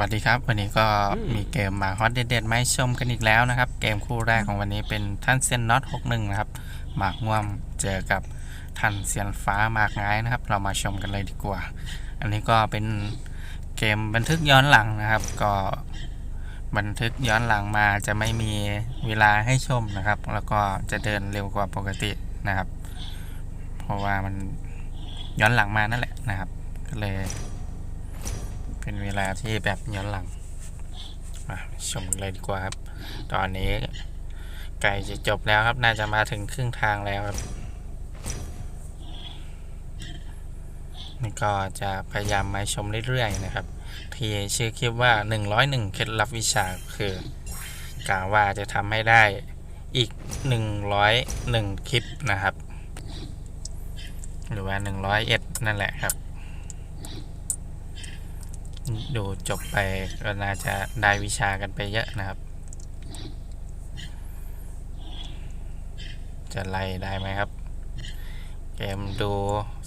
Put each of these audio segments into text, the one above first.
วัสดีครับวันนี้ก็มีเกมมาฮอตเด็ดๆมาให้ชมกันอีกแล้วนะครับ เกมคู่แรกของวันนี้เป็นท่านเซียนน็อต61 นะครับ หมากง่วมเจอกับท่านเซียนฟ้าหมากงายนะครับ เรามาชมกันเลยดีกว่า อันนี้ก็เป็นเกมบันทึกย้อนหลังนะครับ ก็บันทึกย้อนหลังมาจะไม่มีเวลาให้ชมนะครับ แล้วก็จะเดินเร็วกว่าปกตินะครับ เพราะว่ามันย้อนหลังมานั่นแหละนะครับ ก็เลย เป็นเวลาที่แบบย้อนหลังมาชมเลยดีกว่าครับ ตอนนี้ใกล้จะจบแล้วครับ น่าจะมาถึงครึ่งทางแล้วครับนี่ก็จะพยายามมาชมเรื่อยๆนะครับ ที่ชื่อคลิปว่า 101 เคล็ดลับวิชาคือกะว่าจะทำให้ได้อีก 101 คลิปนะครับ หรือว่า 101 นั่นแหละครับ ดูจบไปก็น่าจะได้วิชากันไปเยอะนะครับ จะไล่ได้ไหมครับ เกมดู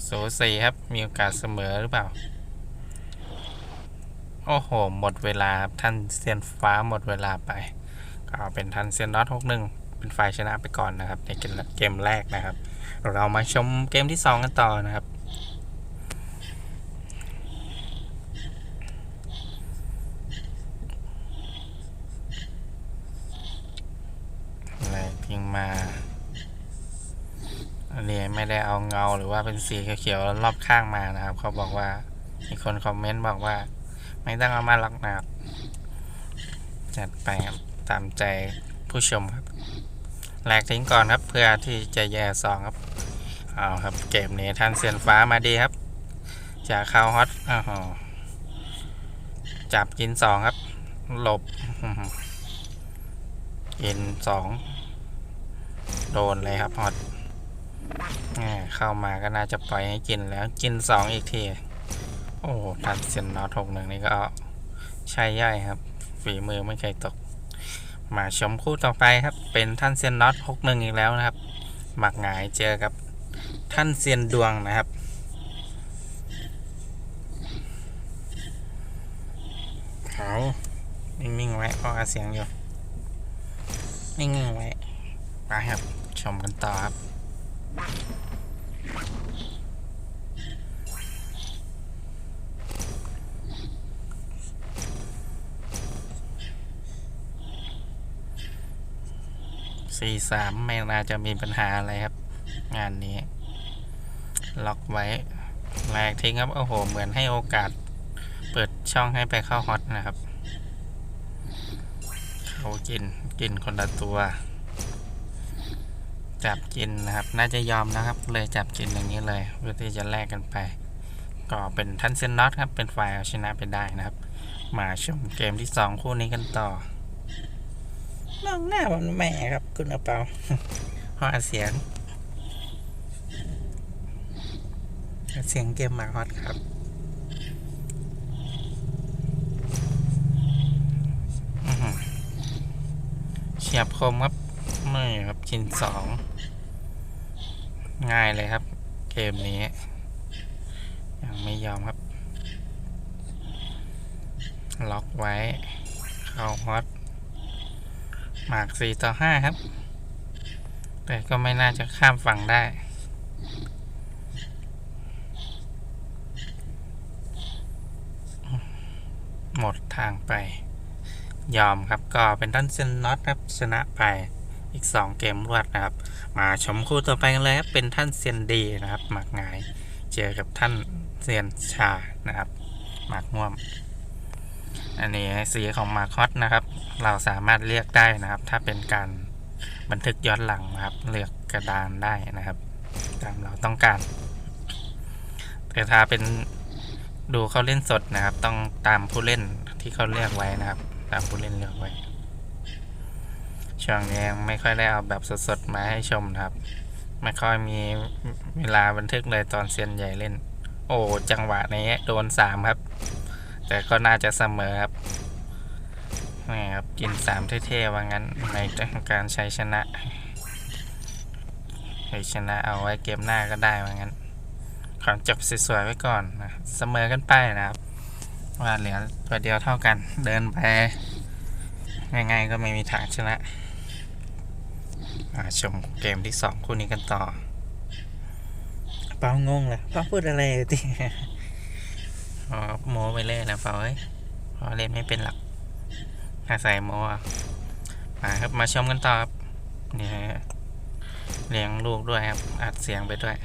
โซซีครับ มีโอกาสเสมอหรือเปล่า โอ้โห หมดเวลาครับท่านเซียนฟ้าหมดเวลาไป ก็เป็นท่านเซียนน็อตหกหนึ่งเป็นฝ่ายชนะไปก่อนนะครับ ในเกมเกมแรกนะครับ เรามาชมเกมที่ 2 กันต่อนะครับ อะไริงมา อันนี้ไม่ได้เอาเงาหรือว่าเป็นสีเขียวๆรอบข้างมานะครับ เขาบอกว่า มีคนคอมเมนต์บอกว่า ไม่ต้องเอามาล็อกนะครับจัดไปครับตามใจผู้ชมครับแหลกทิ้งก่อนครับ เพื่อที่จะแย่ซองครับเอาครับ เกมนี้ท่านเซียนฟ้ามาดีครับ จะเข้าฮอตอ้าวจับกินสองครับ หลบกินสอง โดนเลยครับฮอตเข้ามาก็น่าจะปล่อยให้กินแล้วกินสองอีกที โอ้ทันเซนนอทหกหนึ่งนี่ก็ใช่ย่อยครับ ฝีมือไม่เคยตก มาชมคู่ต่อไปครับ เป็นท่านเซียนน็อตหกหนึ่งอีกแล้วนะครับ หมักหงายเจอกับท่านเซียนดวงนะครับเขานิ่งๆไว้เพราะเสียงอยู่ นิ่งๆไว้ไปครับ ชมกันต่อครับสี่สามไม่น่าจะมีปัญหาอะไรครับ งานนี้ ล็อกไว้แรกทิ้งครับ โอ้โห เหมือนให้โอกาส เปิดช่องให้ไปเข้าฮอตนะครับ เขากินกินคนละตัว จับกินนะครับ น่าจะยอมนะครับ เลยจับกินอย่างนี้เลยเพื่อที่จะแลกกันไป ก็เป็นทันเซนน็อตครับเป็นฝ่ายเอาชนะไปได้นะครับ มาชมเกมที่ 2 คู่นี้กันต่อน้องหน้ามันแม่ครับ คุณอาเปาฮอดเสียง เสียงเกมมาฮอตครับอื้อหือเฉียบคมครับ ไม่ครับชินสองง่ายเลยครับ เกมนี้ ยังไม่ยอมครับ ล็อกไว้ เข้าฮอตหมากสี่ต่อห้าครับ แต่ก็ไม่น่าจะข้ามฝั่งได้หมดทางไป ยอมครับก็เป็นท่านเซนน็อตครับชนะไป อีก 2 เกมรวดนะครับ มาชมคู่ต่อไปกันเลยครับเป็นท่านเซียนดีนะครับหมากงายเจอกับท่านเซียนชานะครับหมากม่วม อันนี้สีของมาคอสนะครับ เราสามารถเรียกได้นะครับ ถ้าเป็นการบันทึกย้อนหลังนะครับ เลือกกระดานได้นะครับ ตามเราต้องการ แต่ถ้าเป็นดูเขาเล่นสดนะครับ ต้องตามผู้เล่นที่เขาเลือกไว้นะครับ ตามผู้เล่นเลือกไว้ ช่วงนี้ยังไม่ค่อยได้เอาแบบสดๆ มาให้ชมครับ ไม่ค่อยมีเวลาบันทึกเลยตอนเซียนใหญ่เล่น โอ้จังหวะนี้โดนสามครับ แต่ก็น่าจะเสมอครับนี่ครับกินสามเท่ๆว่างั้นในการใช้ชนะใช้ชนะเอาไว้เกมหน้าก็ได้ว่างั้นขอจบสวยๆไว้ก่อนนะเสมอกันไปนะครับ ว่าเหลือตัวเดียวเท่ากันเดินไปง่ายๆก็ไม่มีทางชนะ ชมเกมที่สองคู่นี้กันต่อ เปางงเลยเปาพูดอะไรติอ๋อโมไปเล่นนะเปาเอ้ยเพอเล่นไม่เป็นหลักอาศัยโมอะมาครับมาชมกันต่อครับนี่ฮะเลี้ยงลูกด้วยครับ อัดเสียงไปด้วย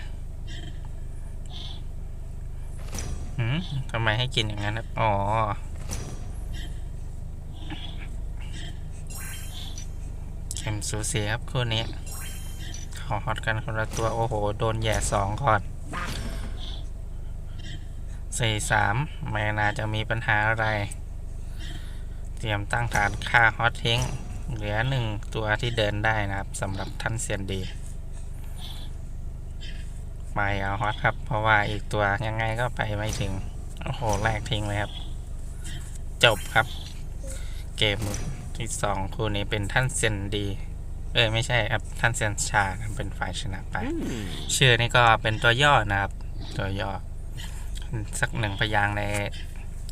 หืมทำไมให้กินอย่างนั้นครับ อ๋อ เข็มสูสีครับคู่นี้ขอฮอตกันคนละตัว โอ้โห โดนแย่สองก่อนสี่สามไม่น่าจะมีปัญหาอะไร เตรียมตั้งฐานค่าฮอตทิ้ง เหลือหนึ่งตัวที่เดินได้นะครับสำหรับท่านเซียนดีไม่เอาฮอตครับ เพราะว่าอีกตัวยังไงก็ไปไม่ถึง โอ้โหแลกทิ้งเลยครับ จบครับ เกม ที่สองคู่นี้เป็นท่านเซียนดี เออไม่ใช่ครับท่านเซียนชาเป็นฝ่ายชนะไป ชื่อนี่ก็เป็นตัวย่อนะครับ ตัวย่อ สักหนึ่งพยางค์ใน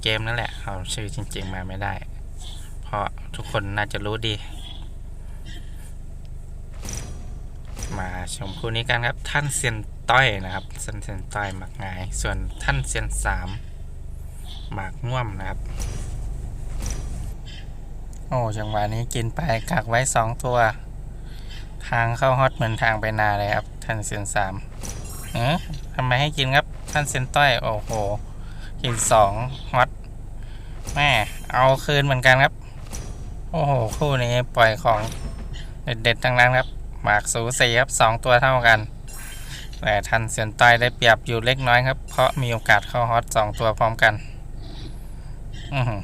เกมนั่นแหละเอาชื่อจริง ๆ มาไม่ได้ เพราะทุกคนน่าจะรู้ดี มาชมคู่นี้กันครับ ท่านเซียนต้อยนะครับท่านเซียนต้อยหมากงาย ส่วนท่านเซียนสามหมากง่วมนะครับโอ้จังหวะนี้กินไปกักไว้สองตัว ทางเข้าฮอตเหมือนทางไปนาเลยครับท่านเซียนสามเออทำไมให้กินครับท่านเซียนต้อยโอ้โห กินสองฮอตแม่เอาคืนเหมือนกันครับ โอ้โห คู่นี้ปล่อยของเด็ดๆทั้งนั้นครับหมากสูสีครับสองตัวเท่ากัน แต่ท่านเซียนต้อยได้เปรียบอยู่เล็กน้อยครับ เพราะมีโอกาสเข้าฮอตสองตัวพร้อมกัน อือหือ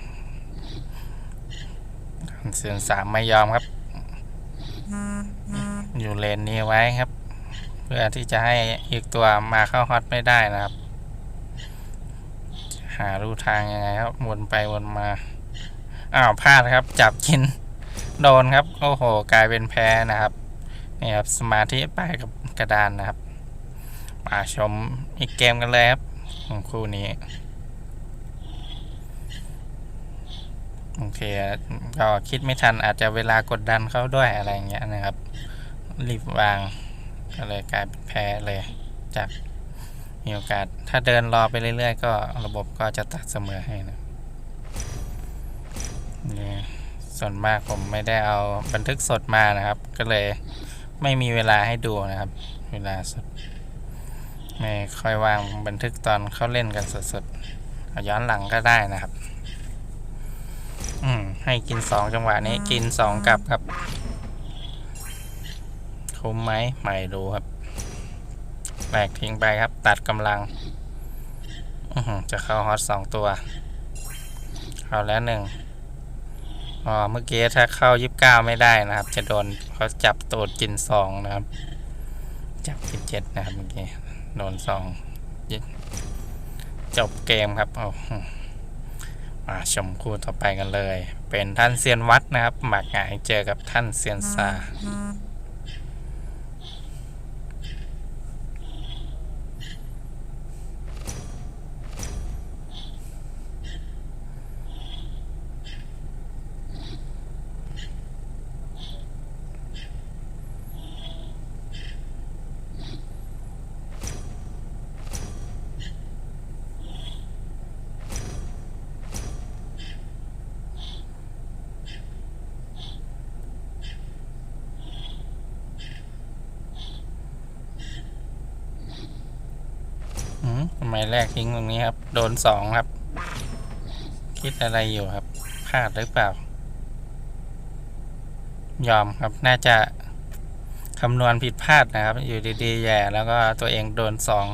เซียนสามไม่ยอมครับ อยู่เลนนี้ไว้ครับ เพื่อที่จะให้อีกตัวมาเข้าฮอตไม่ได้นะครับ หารูทางยังไงครับวนไปวนมาอ้าวพลาดครับ จับกินโดนครับ โอ้โห กลายเป็นแพ้นะครับนี่ครับสมาธิไปกับกระดานนะครับมาชมอีกเกมกันเลยครับของคู่นี้ โอเคก็คิดไม่ทันอาจจะเวลากดดันเขาด้วยอะไรอย่างเงี้ยนะครับ รีบวางก็เลยกลายเป็นแพ้เลยจากมีโอกาส ถ้าเดินรอไปเรื่อยๆ ก็ระบบก็จะตัดเสมอให้นะนี่ส่วนมากผมไม่ได้เอาบันทึกสดมานะครับ ก็เลยไม่มีเวลาให้ดูนะครับ เวลาสดไม่ค่อยวางบันทึกตอนเขาเล่นกันสดๆย้อนหลังก็ได้นะครับ ให้กินสองจังหวะนี้กินสองกลับครับ คุ้มไหมไม่รู้ครับแบกทิ้งไปครับ ตัดกำลังอื้อหือจะเข้าฮอตสองตัว เข้าแล้วหนึ่งอ๋อเมื่อกี้ถ้าเข้ายิบเก้าไม่ได้นะครับ จะโดนเขาจับตูดกินสองนะครับ จับกินเจ็ดนะครับเมื่อกี้โดนสองจบเกมครับโอ้โห มาชมคู่ต่อไปกันเลย เป็นท่านเซียนวัดนะครับหมากหงายเจอกับท่านเซียนซา ไมแรกทิ้งตรงนี้ครับ โดนสองครับ คิดอะไรอยู่ครับพลาดหรือเปล่า ยอมครับน่าจะคำนวณผิดพลาดนะครับ อยู่ดีๆแย่แล้วก็ตัวเองโดนสอง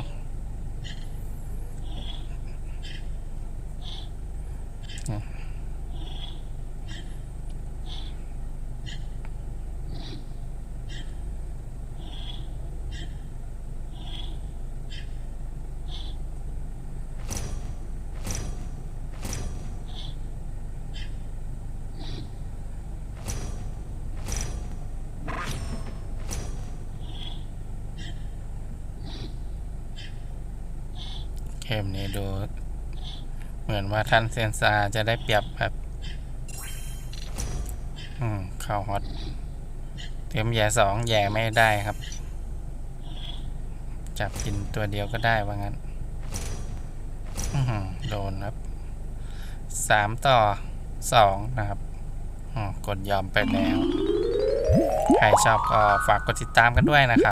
เกมนี้ดู เหมือนว่าท่านเซนซาจะได้เปรียบครับ อืมเข้าฮอตเตรียมแย่สองแย่ไม่ได้ครับ จับกินตัวเดียวก็ได้ว่างั้นอือหือโดนครับสามต่อสองนะครับอมกดยอมไปแล้ว ใครชอบก็ฝากกดติดตามกันด้วยนะครับ